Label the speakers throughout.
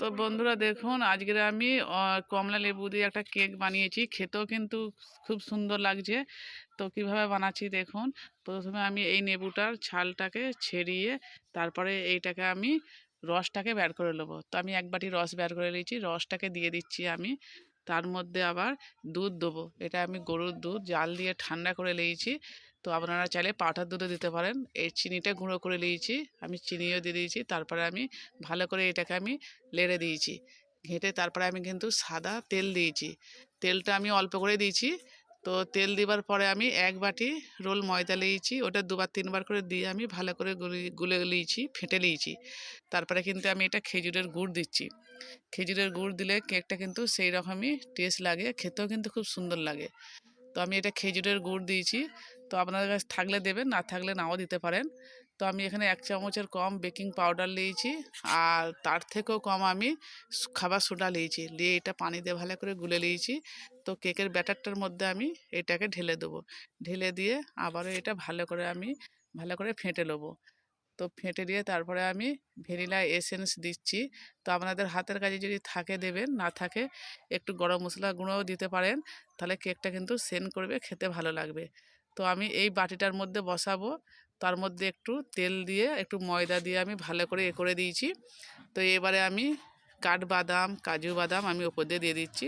Speaker 1: তো বন্ধুরা দেখুন আজকের আমি কমলা লেবু দিয়ে একটা কেক বানিয়েছি। খেতেও কিন্তু খুব সুন্দর লাগছে। তো কীভাবে বানাচ্ছি দেখুন প্রথমে আমি এই লেবুটার ছালটাকে ছেড়িয়ে তারপরে এইটাকে আমি রসটাকে বের করে নেব। তো আমি এক বাটি রস বের করে নিয়েছি রসটাকে দিয়ে দিচ্ছি আমি। তার মধ্যে আবার দুধ দেবো। এটা আমি গরুর দুধ জাল দিয়ে ঠান্ডা করে নিয়েছি। তো আপনারা চাইলে পাউডার দুধও দিতে পারেন। এই চিনিটা গুঁড়ো করে নিয়েছি আমি চিনিও দিয়ে দিয়েছি, তারপরে আমি ভালো করে এটাকে আমি লেড়ে দিয়েছি। ঘেঁটে তারপরে আমি কিন্তু সাদা তেল দিয়েছি। তেলটা আমি অল্প করে দিয়েছি। তো তেল দেওয়ার পরে আমি এক বাটি রোল ময়দা নিয়েছি ওটা দুবার তিনবার করে দিয়ে আমি ভালো করে গুলি, গুলে নিয়েছি ফেটে নিয়েছি তারপরে কিন্তু আমি এটা খেজুরের গুড় দিচ্ছি। খেজুরের গুড় দিলে কেকটা কিন্তু সেই রকমই টেস্ট লাগে, খেতেও কিন্তু খুব সুন্দর লাগে। তো আমি এটা খেজুরের গুড় দিয়েছি। তো আপনাদের কাছে থাকলে দেবেন, না থাকলে নাও দিতে পারেন। তো আমি এখানে এক চামচের কম বেকিং পাউডার নিয়েছি, আর তার থেকেও কম আমি খাবার সোডা নিয়েছি। নিয়ে এটা পানি দিয়ে ভালো করে গুলে নিয়েছি। তো কেকের ব্যাটারটার মধ্যে আমি এটাকে ঢেলে দেবো। ঢেলে দিয়ে আবারও এটা ভালো করে আমি ভালো করে ফেটে নেব। তো ফেটে দিয়ে তারপরে আমি ভ্যানিলা এসেন্স দিচ্ছি। তো আপনাদের হাতের কাছে যদি থাকে দেবেন, না থাকে একটু গরম মশলা গুঁড়োও দিতে পারেন, তাহলে কেকটা কিন্তু সেন করবে, খেতে ভালো লাগবে। তো আমি এই বাটিটার মধ্যে বসাবো। তার মধ্যে একটু তেল দিয়ে, একটু ময়দা দিয়ে আমি ভালো করে এ করে দিয়েছি। তো এবারে আমি কাঠবাদাম, কাজু বাদাম আমি ওপর দিয়ে দিয়ে দিচ্ছি।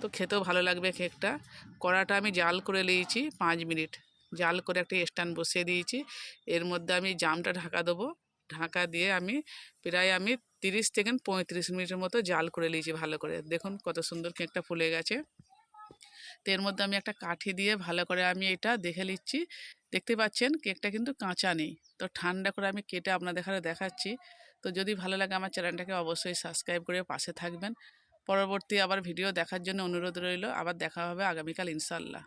Speaker 1: তো খেতেও ভালো লাগবে কেকটা। কড়াটা আমি জাল করে নিয়েছি পাঁচ মিনিট। জাল করে একটা স্ট্যান্ড বসিয়ে দিয়েছি। এর মধ্যে আমি জামটা ঢাকা দেবো। ঢাকা দিয়ে আমি প্রায় আমি তিরিশ থেকে পঁয়ত্রিশ মিনিটের মতো জাল করে নিয়েছি ভালো করে। দেখুন কত সুন্দর কেকটা ফুলে গেছে। তো এর মধ্যে আমি একটা কাঠি দিয়ে ভালো করে আমি এটা দেখে নিচ্ছি। দেখতে পাচ্ছেন কেকটা কিন্তু কাঁচা নেই। তো ঠান্ডা করে আমি কেটে আপনাদের এখানে দেখাচ্ছি। তো যদি ভালো লাগে আমার চ্যানেলটাকে অবশ্যই সাবস্ক্রাইব করে পাশে থাকবেন। পরবর্তী আবার ভিডিও দেখার জন্য অনুরোধ রইল। আবার দেখা হবে আগামীকাল ইনশাল্লাহ